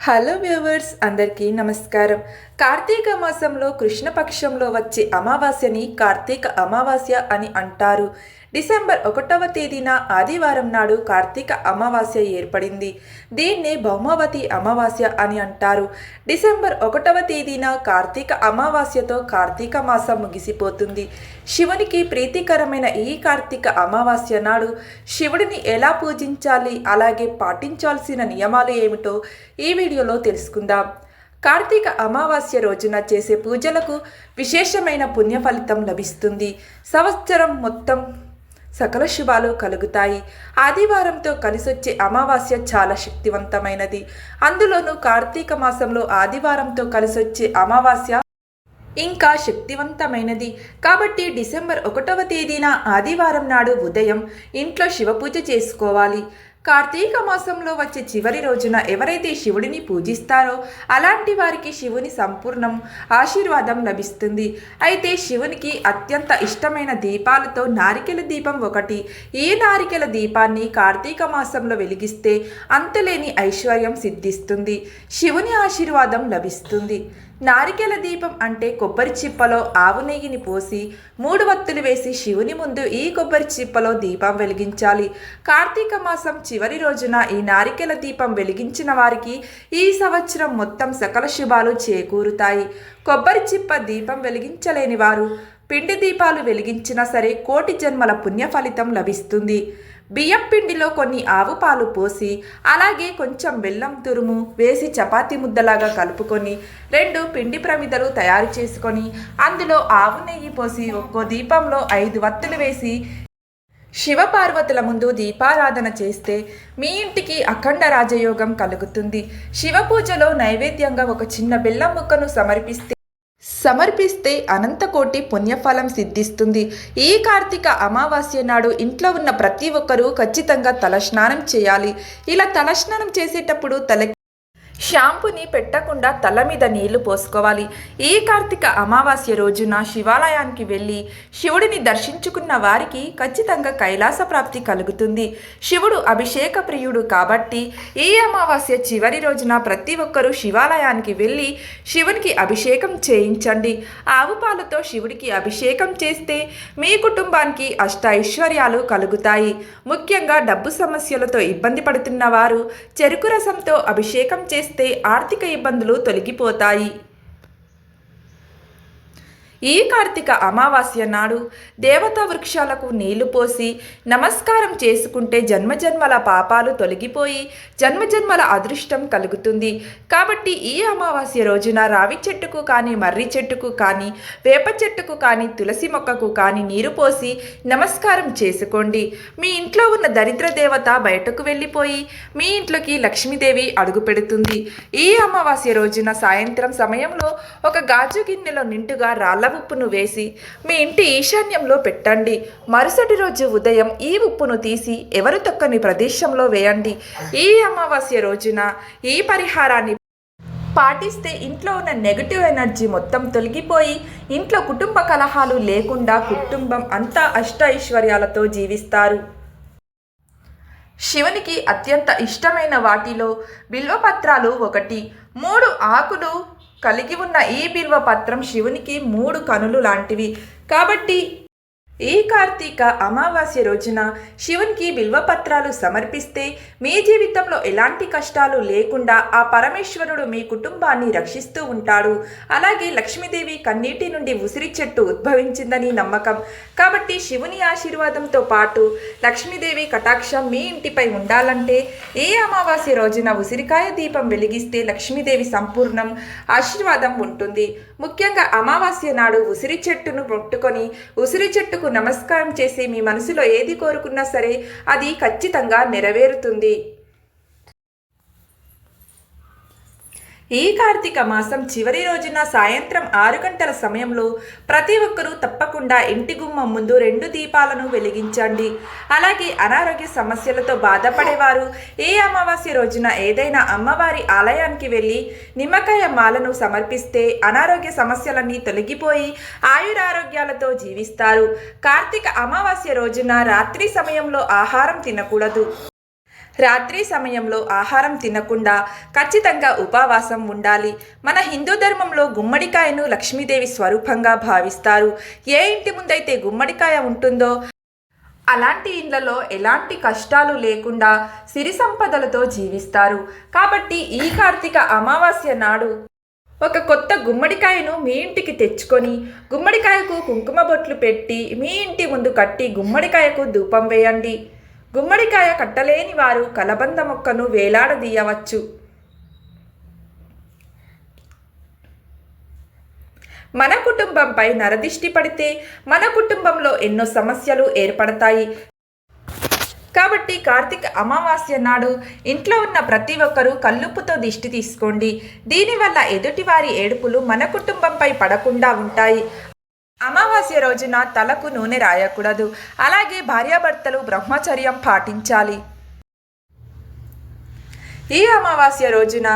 Hello viewers అందరికీ నమస్కారం. కార్తీక మాసంలో కృష్ణపక్షంలో వచ్చే అమావాస్యని కార్తీక అమావాస్య అని అంటారు. డిసెంబర్ ఒకటవ తేదీన ఆదివారం నాడు కార్తీక అమావాస్య ఏర్పడింది. దీన్నే భౌమవతి అమావాస్య అని అంటారు. డిసెంబర్ ఒకటవ తేదీన కార్తీక అమావాస్యతో కార్తీక మాసం ముగిసిపోతుంది. శివునికి ప్రీతికరమైన ఈ కార్తీక అమావాస్య నాడు శివుడిని ఎలా పూజించాలి అలాగే పాటించాల్సిన నియమాలు ఏమిటో ఈ వీడియోలో తెలుసుకుందాం. కార్తీక అమావాస్య రోజున చేసే పూజలకు విశేషమైన పుణ్య ఫలితం లభిస్తుంది. సంవత్సరం మొత్తం సకల శుభాలు కలుగుతాయి. ఆదివారంతో కలిసొచ్చే అమావాస్య చాలా శక్తివంతమైనది. అందులోనూ కార్తీక మాసంలో ఆదివారంతో కలిసొచ్చే అమావాస్య ఇంకా శక్తివంతమైనది. కాబట్టి డిసెంబర్ ఒకటవ తేదీన ఆదివారం నాడు ఉదయం ఇంట్లో శివపూజ చేసుకోవాలి. కార్తీక మాసంలో వచ్చే చివరి రోజున ఎవరైతే శివుడిని పూజిస్తారో అలాంటి వారికి శివుని సంపూర్ణం ఆశీర్వాదం లభిస్తుంది. అయితే శివునికి అత్యంత ఇష్టమైన దీపాలతో నారికెల దీపం ఒకటి. ఈ నారికెల దీపాన్ని కార్తీక మాసంలో వెలిగిస్తే అంతులేని ఐశ్వర్యం సిద్ధిస్తుంది. శివుని ఆశీర్వాదం లభిస్తుంది. నారికెల దీపం అంటే కొబ్బరి చిప్పలో ఆవు నెయ్యిని పోసి మూడు వత్తులు వేసి శివుని ముందు ఈ కొబ్బరి చిప్పలో దీపం వెలిగించాలి. కార్తీక మాసం చివరి రోజున ఈ నారికెల దీపం వెలిగించిన వారికి ఈ సంవత్సరం మొత్తం సకల శుభాలు చేకూరుతాయి. కొబ్బరి చిప్ప దీపం వెలిగించలేని వారు పిండి దీపాలు వెలిగించినా సరే కోటి జన్మల పుణ్య ఫలితం లభిస్తుంది. బియ్యం పిండిలో కొన్ని ఆవు పాలు పోసి అలాగే కొంచెం బెల్లం తురుము వేసి చపాతీ ముద్దలాగా కలుపుకొని రెండు పిండి ప్రమిదలు తయారు చేసుకొని అందులో ఆవు నెయ్యి పోసి ఒక్కో దీపంలో ఐదు వత్తులు వేసి శివపార్వతుల ముందు దీపారాధన చేస్తే మీ ఇంటికి అఖండ రాజయోగం కలుగుతుంది. శివ పూజలో నైవేద్యంగా ఒక చిన్న బెల్లం ముక్కను సమర్పిస్తే సమర్పిస్తే అనంతకోటి పుణ్యఫలం సిద్ధిస్తుంది. ఈ కార్తీక అమావాస్య నాడు ఇంట్లో ఉన్న ప్రతి ఒక్కరూ ఖచ్చితంగా తలస్నానం చేయాలి. ఇలా తలస్నానం చేసేటప్పుడు తల షాంపుని పెట్టకుండా తల మీద నీళ్ళు పోసుకోవాలి. ఈ కార్తీక అమావాస్య రోజున శివాలయానికి వెళ్ళి శివుడిని దర్శించుకున్న వారికి ఖచ్చితంగా కైలాస ప్రాప్తి కలుగుతుంది. శివుడు అభిషేక ప్రియుడు కాబట్టి ఈ అమావాస్య చివరి రోజున ప్రతి ఒక్కరూ శివాలయానికి వెళ్ళి శివునికి అభిషేకం చేయించండి. ఆవు పాలతో శివుడికి అభిషేకం చేస్తే మీ కుటుంబానికి అష్ట ఐశ్వర్యాలు కలుగుతాయి. ముఖ్యంగా డబ్బు సమస్యలతో ఇబ్బంది పడుతున్న వారు చెరుకు రసంతో అభిషేకం చేస్తే ఆర్థిక ఇబ్బందులు తొలగిపోతాయి. ఈ కార్తీక అమావాస్య నాడు దేవతా వృక్షాలకు నీళ్ళు పోసి నమస్కారం చేసుకుంటే జన్మజన్మల పాపాలు తొలగిపోయి జన్మజన్మల అదృష్టం కలుగుతుంది. కాబట్టి ఈ అమావాస్య రోజున రావి చెట్టుకు కానీ మర్రి చెట్టుకు కానీ వేప చెట్టుకు కానీ తులసి మొక్కకు కానీ నీరు పోసి నమస్కారం చేసుకోండి. మీ ఇంట్లో ఉన్న దరిద్ర దేవత బయటకు వెళ్ళిపోయి మీ ఇంట్లోకి లక్ష్మీదేవి అడుగు పెడుతుంది. ఈ అమావాస్య రోజున సాయంత్రం సమయంలో ఒక గాజు గిన్నెలో నిండుగా రాళ్ళ ఉప్పును వేసి మీ ఇంటి ఈశాన్యంలో పెట్టండి. మరుసటి రోజు ఉదయం ఈ ఉప్పును తీసి ఎవరు తొక్కని ప్రదేశంలో వేయండి. ఈ అమావాస్య రోజున ఈ పరిహారాన్ని పాటిస్తే ఇంట్లో ఉన్న నెగటివ్ ఎనర్జీ మొత్తం తొలగిపోయి ఇంట్లో కుటుంబ కలహాలు లేకుండా కుటుంబం అంతా అష్ట ఐశ్వర్యాలతో జీవిస్తారు. శివునికి అత్యంత ఇష్టమైన వాటిలో బిల్వపత్రాలు ఒకటి మూడు ఆకులు కలిగి ఉన్న ఈ బిల్వ పత్రం శివునికి మూడు కనులు లాంటివి. కాబట్టి ఈ కార్తీక అమావాస్య రోజున శివునికి బిల్వపత్రాలు సమర్పిస్తే మీ జీవితంలో ఎలాంటి కష్టాలు లేకుండా ఆ పరమేశ్వరుడు మీ కుటుంబాన్ని రక్షిస్తూ ఉంటాడు. అలాగే లక్ష్మీదేవి కన్నీటి నుండి ఉసిరి చెట్టు ఉద్భవించిందని నమ్మకం. కాబట్టి శివుని ఆశీర్వాదంతో పాటు లక్ష్మీదేవి కటాక్షం మీ ఇంటిపై ఉండాలంటే ఏ అమావాస్య రోజున ఉసిరికాయ దీపం వెలిగిస్తే లక్ష్మీదేవి సంపూర్ణం ఆశీర్వాదం ఉంటుంది. ముఖ్యంగా అమావాస్య నాడు ఉసిరి చెట్టును ముట్టుకొని ఉసిరి చెట్టుకు నమస్కారం నమస్కారం చేసి మీ మనసులో ఏది కోరుకున్నా సరే అది ఖచ్చితంగా నెరవేరుతుంది. ఈ కార్తీక మాసం చివరి రోజున సాయంత్రం ఆరు గంటల సమయంలో ప్రతి ఒక్కరూ తప్పకుండా ఇంటి గుమ్మం ముందు రెండు దీపాలను వెలిగించండి. అలాగే అనారోగ్య సమస్యలతో బాధపడేవారు ఈ అమావాస్య రోజున ఏదైనా అమ్మవారి ఆలయానికి వెళ్ళి నిమ్మకాయ మాలను సమర్పిస్తే అనారోగ్య సమస్యలన్నీ తొలగిపోయి ఆయురారోగ్యాలతో జీవిస్తారు. కార్తీక అమావాస్య రోజున రాత్రి సమయంలో ఆహారం తినకూడదు. రాత్రి సమయంలో ఆహారం తినకుండా ఖచ్చితంగా ఉపవాసం ఉండాలి. మన హిందూ ధర్మంలో గుమ్మడికాయను లక్ష్మీదేవి స్వరూపంగా భావిస్తారు. ఏ ఇంటి ముందైతే గుమ్మడికాయ ఉంటుందో అలాంటి ఇండ్లలో ఎలాంటి కష్టాలు లేకుండా సిరి సంపదలతో జీవిస్తారు. కాబట్టి ఈ కార్తీక అమావాస్య నాడు ఒక కొత్త గుమ్మడికాయను మీ ఇంటికి తెచ్చుకొని గుమ్మడికాయకు కుంకుమ బొట్లు పెట్టి మీ ఇంటి ముందు కట్టి గుమ్మడికాయకు ధూపం వేయండి. గుమ్మడికాయ కట్టలేని వారు కలబంద మొక్కను వేలాడదీయవచ్చు. మన కుటుంబంపై నరదిష్టి పడితే మన కుటుంబంలో ఎన్నో సమస్యలు ఏర్పడతాయి. కాబట్టి కార్తీక అమావాస్య నాడు ఇంట్లో ఉన్న ప్రతి ఒక్కరూ కల్లుప్పుతో దిష్టి తీసుకోండి. దీనివల్ల ఎదుటివారి ఏడుపులు మన కుటుంబంపై పడకుండా ఉంటాయి. అమావాస్య రోజున తలకు నూనె రాయకూడదు. అలాగే భార్యాభర్తలు బ్రహ్మచర్యం పాటించాలి. ఈ అమావాస్య రోజున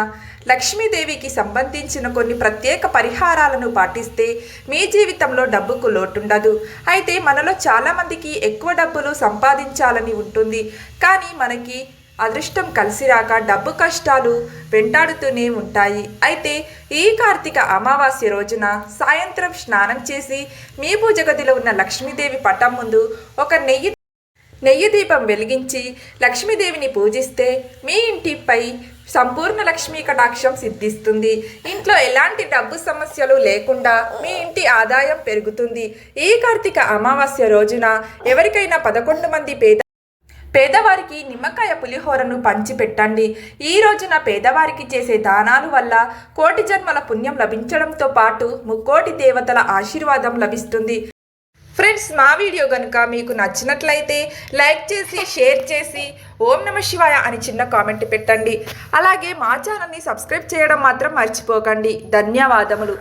లక్ష్మీదేవికి సంబంధించిన కొన్ని ప్రత్యేక పరిహారాలను పాటిస్తే మీ జీవితంలో డబ్బుకు లోటుండదు. అయితే మనలో చాలామందికి ఎక్కువ డబ్బులు సంపాదించాలని ఉంటుంది. కానీ మనకి అదృష్టం కలిసి రాక డబ్బు కష్టాలు వెంటాడుతూనే ఉంటాయి. అయితే ఈ కార్తీక అమావాస్య రోజున సాయంత్రం స్నానం చేసి మీ పూజ గదిలో ఉన్న లక్ష్మీదేవి పటం ముందు ఒక నెయ్యి నెయ్యి దీపం వెలిగించి లక్ష్మీదేవిని పూజిస్తే మీ ఇంటిపై సంపూర్ణ లక్ష్మీ కటాక్షం సిద్ధిస్తుంది. ఇంట్లో ఎలాంటి డబ్బు సమస్యలు లేకుండా మీ ఇంటి ఆదాయం పెరుగుతుంది. ఈ కార్తీక అమావాస్య రోజున ఎవరికైనా పదకొండు మంది పేద పేదవారికి నిమ్మకాయ పులిహోరను పంచిపెట్టండి. ఈ రోజున పేదవారికి చేసే దానాలు వల్ల కోటి జన్మల పుణ్యం లభించడంతో పాటు ముక్కోటి దేవతల ఆశీర్వాదం లభిస్తుంది. ఫ్రెండ్స్ మా వీడియో కనుక మీకు నచ్చినట్లయితే లైక్ చేసి షేర్ చేసి ఓం నమ శివాయ అని చిన్న కామెంట్ పెట్టండి. అలాగే మా ఛానల్ని సబ్స్క్రైబ్ చేయడం మాత్రం మర్చిపోకండి. ధన్యవాదములు.